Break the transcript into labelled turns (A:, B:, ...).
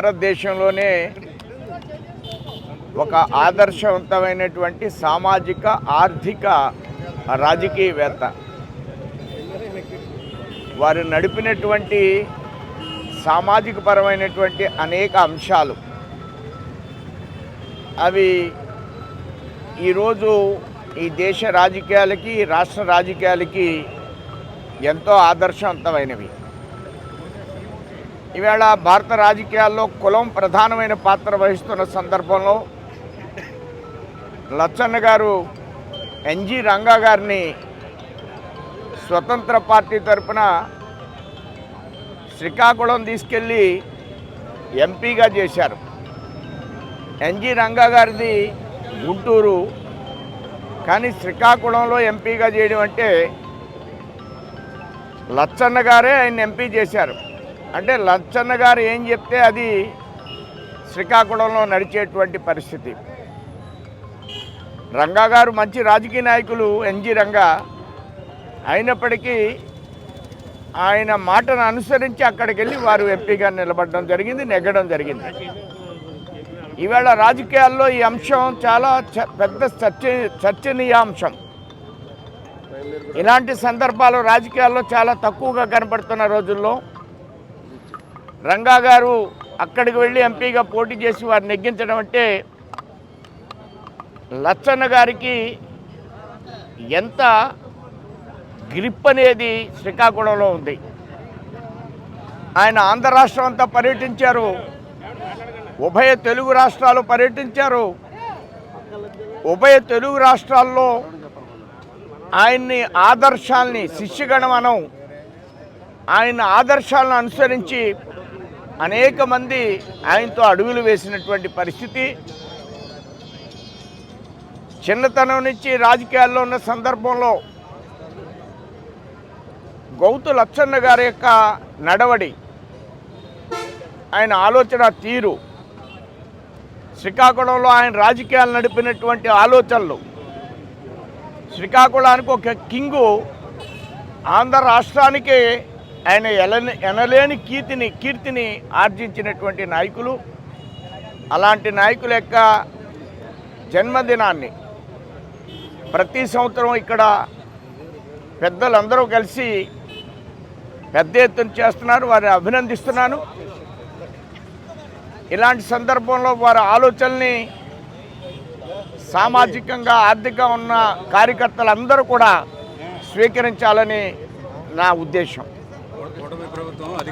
A: భారతదేశంలోనే ఒక ఆదర్శవంతమైనటువంటి సామాజిక ఆర్థిక రాజకీయవేత్త. వారు నడిపినటువంటి సామాజిక పరమైనటువంటి అనేక అంశాలు. అవి ఈరోజు ఈ దేశ రాజకీయాలకి రాష్ట్ర రాజకీయాలకి ఎంతో ఆదర్శవంతమైనవి. ఈవేళ భారత రాజకీయాల్లో కులం ప్రధానమైన పాత్ర వహిస్తున్న సందర్భంలో లచ్చన్న గారు ఎన్జి రంగా గారిని స్వతంత్ర పార్టీ తరపున శ్రీకాకుళం తీసుకెళ్ళి ఎంపీగా చేశారు. ఎన్జి రంగా గారిది గుంటూరు. కానీ శ్రీకాకుళంలో ఎంపీగా చేయడం అంటే లచ్చన్న గారే ఆయన ఎంపీ చేశారు. అంటే లచ్చన్న గారు ఏం చెప్తే అది శ్రీకాకుళంలో నడిచేటువంటి పరిస్థితి. రంగా గారు మంచి రాజకీయ నాయకులు ఎన్జి రంగా. అయినప్పటికీ ఆయన మాటను అనుసరించి అక్కడికి వెళ్ళి వారు ఎంపీగా నిలబడడం జరిగింది నెగ్గడం జరిగింది. ఈవేళ రాజకీయాల్లో ఈ అంశం చాలా చ- పెద్ద చర్చ చర్చనీయాంశం ఇలాంటి సందర్భాలు రాజకీయాల్లో చాలా తక్కువగా కనపడుతున్న రోజుల్లో రంగా గారు అక్కడికి వెళ్ళి ఎంపీగా పోటీ చేసి వారిని నెగ్గించడం అంటే లచ్చన్న గారికి ఎంత గ్రిప్ అనేది శ్రీకాకుళంలో ఉంది. ఆయన ఆంధ్ర రాష్ట్రం అంతా పర్యటించారు. ఉభయ తెలుగు రాష్ట్రాలు పర్యటించారు. ఉభయ తెలుగు రాష్ట్రాల్లో ఆయన్ని ఆదర్శాల్ని శిష్యగణమనం ఆయన ఆదర్శాలను అనుసరించి అనేక మంది ఆయనతో అడుగులు వేసినటువంటి పరిస్థితి. చిన్నతనం నుంచి రాజకీయాల్లో ఉన్న సందర్భంలో గౌతు లచ్చన్న గారి యొక్క నడవడి ఆయన ఆలోచన తీరు శ్రీకాకుళంలో ఆయన రాజకీయాలు నడిపినటువంటి ఆలోచనలు. శ్రీకాకుళానికి ఒక కింగు ఆంధ్ర రాష్ట్రానికి ఆయన ఎలని ఎనలేని కీర్తిని కీర్తిని ఆర్జించినటువంటి నాయకులు. అలాంటి నాయకుల యొక్క జన్మదినాన్ని ప్రతి సంవత్సరం ఇక్కడ పెద్దలందరూ కలిసి పెద్ద ఎత్తున చేస్తున్నారు. వారిని అభినందిస్తున్నాను. ఇలాంటి సందర్భంలో వారి ఆలోచనల్ని సామాజికంగా ఆర్థికంగా ఉన్న కార్యకర్తలందరూ కూడా స్వీకరించాలని నా ఉద్దేశం.
B: Oh, adik.